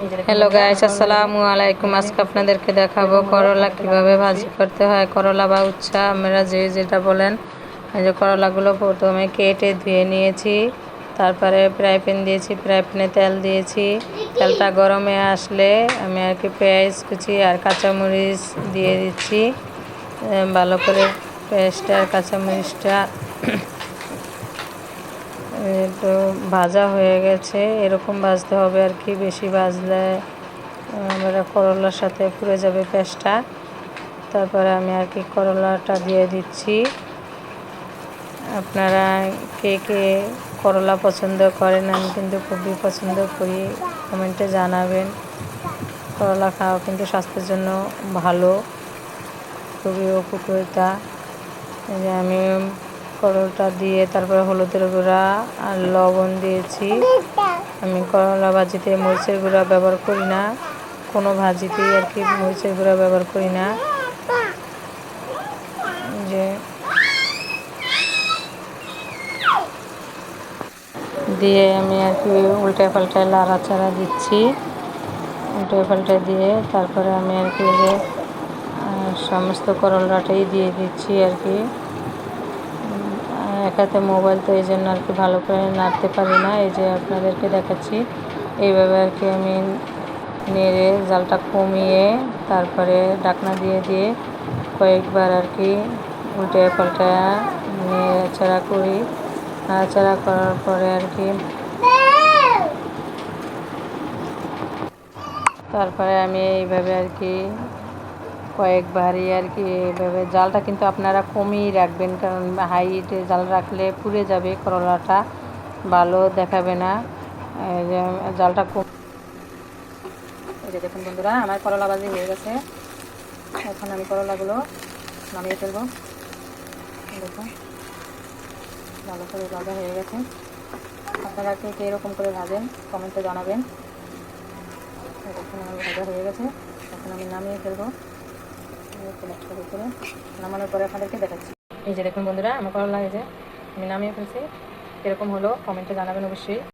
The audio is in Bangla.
হ্যালো গাইস আসসালামু আলাইকুম আজকে আপনাদেরকে দেখাবো করলা কীভাবে ভাজি করতে হয়। করলা বা উচ্ছা আমরা যে যেটা বলেন যে করলাগুলো প্রথমে কেটে ধুয়ে নিয়েছি, তারপরে ফ্রাই প্যান দিয়েছি, ফ্রাই প্যানে তেল দিয়েছি। তেলটা গরমে আসলে আমি আর কি পেঁয়াজ কুচি আর কাঁচামরিচ দিয়ে দিচ্ছি। ভালো করে পেঁয়াজটা আর কাঁচামরিচটা তো ভাজা হয়ে গেছে, এরকম ভাজতে হবে আর কি, বেশি ভাজলে আমরা করলার সাথে পুড়ে যাবে পেঁয়াজটা তারপরে আমি আর কি করলাটা দিয়ে দিচ্ছি। আপনারা কে কে করলা পছন্দ করেন, আমি কিন্তু খুবই পছন্দ করি, কমেন্টে জানাবেন। করলা খাওয়া কিন্তু স্বাস্থ্যের জন্য ভালো, খুবই উপকারিতা। যে আমি করলাটা দিয়ে তারপরে হলুদের গুঁড়া আর লবণ দিয়েছি। আমি করলা ভাজিতে মরিচের গুঁড়া ব্যবহার করি না। কোনো ভাজিতেই আর কি মরিচের গুঁড়া ব্যবহার করি না। যে দিয়ে আমি আর কি উল্টে পাল্টে লাড়াচাড়া দিচ্ছি। উল্টে পাল্টে দিয়ে তারপরে আমি আর কি যে সমস্ত করলাটাই দিয়ে দিচ্ছি আর কি। আহ, এক হাতে মোবাইল তো এই জন্য আর কি ভালো করে নাড়তে পারি না। এই যে আপনাদেরকে দেখাচ্ছি এইভাবে আর কি আমি নেড়ে জালটা কমিয়ে তারপরে ডাকনা দিয়ে দিয়ে কয়েকবার আর কি উল্টে পাল্টে নাড়াচাড়া করি। নাড়াচাড়া করার পরে আর কি তারপরে আমি এইভাবে আর কি কয়েকবারই আর কি এভাবে জালটা কিন্তু আপনারা কমিয়ে রাখবেন, কারণ হাইটে জাল রাখলে পুড়ে যাবে করলাটা, ভালো দেখাবে না। জালটা কম দেখুন বন্ধুরা, আমার করলা বাজি হয়ে গেছে। এখন আমি করলাগুলো নামিয়ে ফেলব। দেখুন, ভালো করে ভাজা হয়ে গেছে। আপনারা কে কে এরকম করে ভাজেন, কমেন্টে জানাবেন। এখন আমার ভাজা হয়ে গেছে। এখন আমি নামিয়ে ফেলব। প্লেটটার উপরে নামানোর পরে আপনাদেরকে দেখাচ্ছি। এই যে দেখুন বন্ধুরা, আমার ভালো লাগে যে আমি নামিয়ে ফেলছি। এরকম হলো কমেন্টে জানাবেন অবশ্যই।